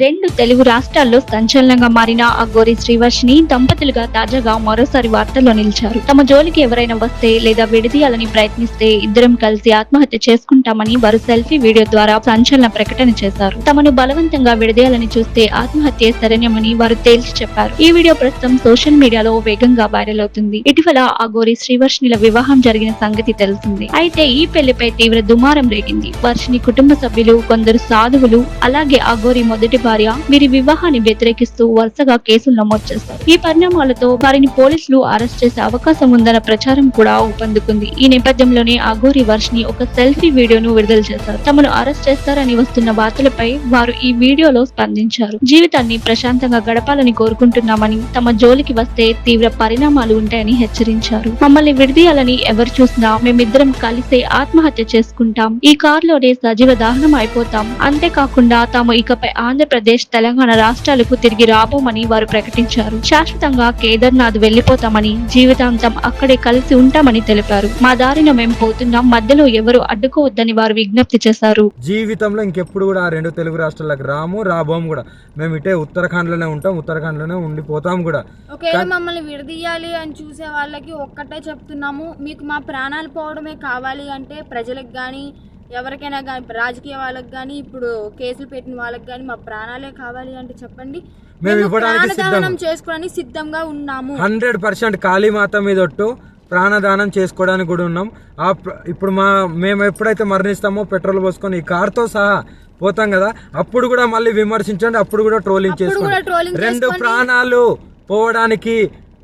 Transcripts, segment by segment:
రెండు తెలుగు రాష్ట్రాల్లో సంచలనంగా మారిన అగోరి శ్రీవర్షిని దంపతులుగా తాజాగా మరోసారి వార్తల్లో నిలిచారు. తమ జోలికి ఎవరైనా వస్తే లేదా విడదీయాలని ప్రయత్నిస్తే ఇద్దరం కలిసి ఆత్మహత్య చేసుకుంటామని వారు సెల్ఫీ వీడియో ద్వారా సంచలన ప్రకటన చేశారు. తమను బలవంతంగా విడదీయాలని చూస్తే ఆత్మహత్య శరణ్యమని వారు తేల్చి చెప్పారు. ఈ వీడియో ప్రస్తుతం సోషల్ మీడియాలో వేగంగా వైరల్ అవుతుంది. ఇటీవల అగోరి శ్రీవర్షినిల వివాహం జరిగిన సంగతి తెలిసింది. అయితే ఈ పెళ్ళిపై తీవ్ర దుమారం రేగింది. వర్షిని కుటుంబ సభ్యులు కొందరు సాధువులు అలాగే అగోరి మొదటి భార్య వీరి వివాహాన్ని వ్యతిరేకిస్తూ వరుసగా కేసులు నమోదు చేశారు. ఈ పరిణామాలతో వారిని పోలీసులు అరెస్ట్ చేసే అవకాశం ఉందన్న ప్రచారం కూడా ఊపందుకుంది. ఈ నేపథ్యంలోనే అగోరి వర్షిని ఒక సెల్ఫీ వీడియోను విడుదల చేశారు. తమను అరెస్ట్ చేస్తారని వస్తున్న వార్తలపై వారు ఈ వీడియోలో స్పందించారు. జీవితాన్ని ప్రశాంతంగా గడపాలని కోరుకుంటున్నామని తమ జోలికి వస్తే తీవ్ర పరిణామాలు ఉంటాయని హెచ్చరించారు. మమ్మల్ని విడదీయాలని ఎవరు చూసినా మేమిద్దరం కలిసే ఆత్మహత్య చేసుకుంటాం. ఈ కారులోనే సజీవ దహనం అయిపోతాం. అంతేకాకుండా తాము ఇకపై ఆంధ్రప్రదేశ్ తెలంగాణ రాష్ట్రాలకు తిరిగి రాబోమని వారు ప్రకటించారు. శాశ్వతంగా కేదార్నాథ్ వెళ్ళిపోతామని జీవితాంతం అక్కడే కలిసి ఉంటామని తెలిపారు. మా దారిన మేము పోతున్నాం మధ్యలో ఎవరు అడ్డుకోవద్దని వారు విజ్ఞప్తి చేశారు. జీవితంలో ఇంకెప్పుడు కూడా ఆ రెండు తెలుగు రాష్ట్రాలకు రాము రాబోము కూడా. మేము ఇటే ఉత్తరాఖండ్లోనే ఉంటాం ఉత్తరాఖండ్లోనే ఉండిపోతాం కూడా. ఒకవేళ మమ్మల్ని విడదీయాలి అని చూసే వాళ్ళకి ఒక్కటే చెప్తున్నాము. మీకు మా ప్రాణాలు పోవడమే కావాలి అంటే ప్రజలకు కానీ ఎవరికైనా కానీ రాజకీయ వాళ్ళకి కానీ ఇప్పుడు కేసులు పెట్టిన వాళ్ళకి కానీ మా ప్రాణాలే కావాలి అంటే చెప్పండి మేము ఇవ్వడానికి ప్రాణదానం. చేసుకోవడానికి సిద్ధంగా ఉన్నాము హండ్రెడ్ పర్సెంట్ కాళీమాత మీద ఒట్టు ప్రాణదానం చేసుకోవడానికి కూడా ఉన్నాం ఆ ఇప్పుడు మా మేము ఎప్పుడైతే మరణిస్తామో పెట్రోల్ పోసుకొని ఈ కార్తో సహా పోతాం కదా అప్పుడు కూడా మళ్ళీ విమర్శించండి అప్పుడు కూడా ట్రోలింగ్ చేసుకోండి రెండు. ప్రాణాలు పోవడానికి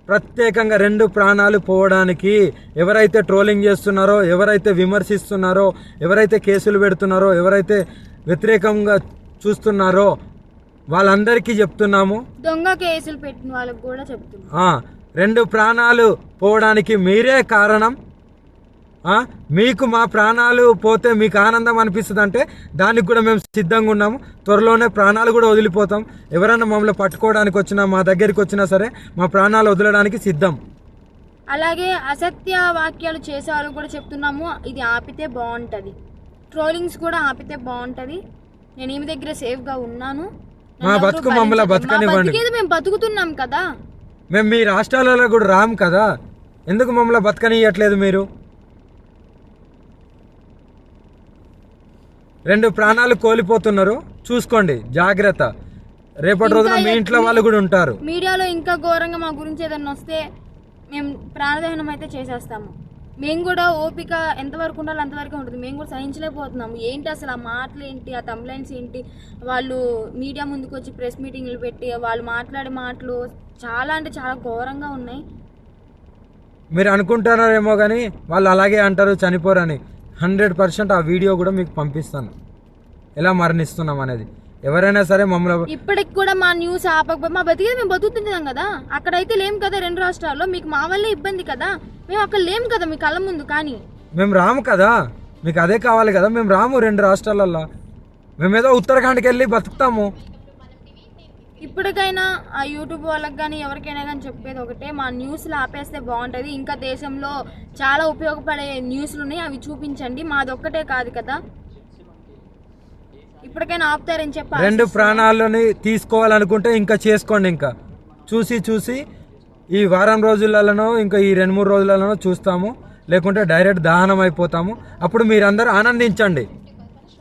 ప్రత్యేకంగా రెండు ప్రాణాలు పోవడానికి ఎవరైతే ట్రోలింగ్ చేస్తున్నారో ఎవరైతే విమర్శిస్తున్నారో ఎవరైతే కేసులు పెడుతున్నారో ఎవరైతే వ్యతిరేకంగా చూస్తున్నారో వాళ్ళందరికీ చెప్తున్నాము. దొంగ కేసులు పెట్టిన వాళ్ళకి కూడా చెప్తున్నాం రెండు ప్రాణాలు పోవడానికి మీరే కారణం. మీకు మా ప్రాణాలు పోతే మీకు ఆనందం అనిపిస్తుంది అంటే దానికి కూడా మేము సిద్ధంగా ఉన్నాము. త్వరలోనే ప్రాణాలు కూడా వదిలిపోతాం. ఎవరైనా మమ్మల్ని పట్టుకోవడానికి వచ్చినా మా దగ్గరికి వచ్చినా సరే మా ప్రాణాలు వదలడానికి సిద్ధం. అలాగే అసత్య వాక్యాలు చేసే వాళ్ళు కూడా చెప్తున్నాము. ఇది ఆపితే బాగుంటుంది. ట్రోలింగ్స్ కూడా ఆపితే బాగుంటుంది. నేను ఈమె దగ్గర సేఫ్గా ఉన్నాను. మా బతుకు మమ్మల్ని బతకనివ్వండి. మేము బతుకుతున్నాం కదా. మేము మీ రాష్ట్రాలలో కూడా రాము కదా. ఎందుకు మమ్మల్ని బతకనియట్లేదు మీరు? రెండు ప్రాణాలు కోల్పోతున్నారు. చూసుకోండి జాగ్రత్త. రేపటి రోజున మీ ఇంట్లో వాళ్ళు కూడా ఉంటారు. మీడియాలో ఇంకా ఘోరంగా మా గురించి ఏదైనా వస్తే మేము ప్రాణదహనం అయితే చేసేస్తాము. మేము కూడా ఓపిక ఎంతవరకు ఉండాలో అంతవరకు ఉంటుంది. మేము కూడా సహించలేకపోతున్నాము. ఏంటి అసలు ఆ మాటలు ఏంటి ఆ కంప్లైంట్స్ ఏంటి? వాళ్ళు మీడియా ముందుకు వచ్చి ప్రెస్ మీటింగ్లు పెట్టి వాళ్ళు మాట్లాడే మాటలు చాలా అంటే చాలా ఘోరంగా ఉన్నాయి. మీరు అనుకుంటున్నారేమో కానీ వాళ్ళు అలాగే అంటారు చనిపోరని. హండ్రెడ్ పర్సెంట్ ఆ వీడియో కూడా మీకు పంపిస్తాను. ఎలా మరణిస్తున్నాం అనేది. ఎవరైనా సరే మమ్మల్ని ఇప్పటికి కూడా మా న్యూస్ ఆపకపోతే మా బతికేది మేము బతుకుతుంటాం కదా. అక్కడైతే లేం కదా రెండు రాష్ట్రాల్లో మీకు మా వల్లే ఇబ్బంది కదా. మేము అక్కడ లేం కదా మీ కళ్ళ ముందు కానీ. మేము రాము కదా. మీకు అదే కావాలి కదా. మేము రాము రెండు రాష్ట్రాలల్లో. మేమేదో ఉత్తరాఖండ్కి వెళ్ళి బతుకుతాము. ఇప్పటికైనా ఆ యూట్యూబ్ వాళ్ళకి కానీ ఎవరికైనా కానీ చెప్పేది ఒకటే మా న్యూస్లు ఆపేస్తే బాగుంటుంది. ఇంకా దేశంలో చాలా ఉపయోగపడే న్యూస్లు ఉన్నాయి అవి చూపించండి. మాది ఒక్కటే కాదు కదా. ఇప్పటికైనా ఆపుతారని చెప్పి రెండు ప్రాణాలని తీసుకోవాలనుకుంటే ఇంకా చేసుకోండి ఇంకా. చూసి చూసి ఈ వారం రోజులలోనో ఇంకా ఈ రెండు మూడు రోజులలోనో చూస్తాము. లేకుంటే డైరెక్ట్ దహనం అయిపోతాము. అప్పుడు మీరందరూ ఆనందించండి.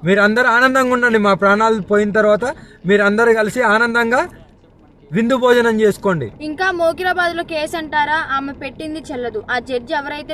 మీరందరూ ఆనందంగా ఉండండి. మా ప్రాణాలు పోయిన తర్వాత మీరందరూ కలిసి ఆనందంగా విందు భోజనం చేసుకోండి. ఇంకా మోకిరాబాద్లో కేసు అంటారా? ఆమె పెట్టింది చెల్లదు. ఆ జడ్జి ఎవరైతే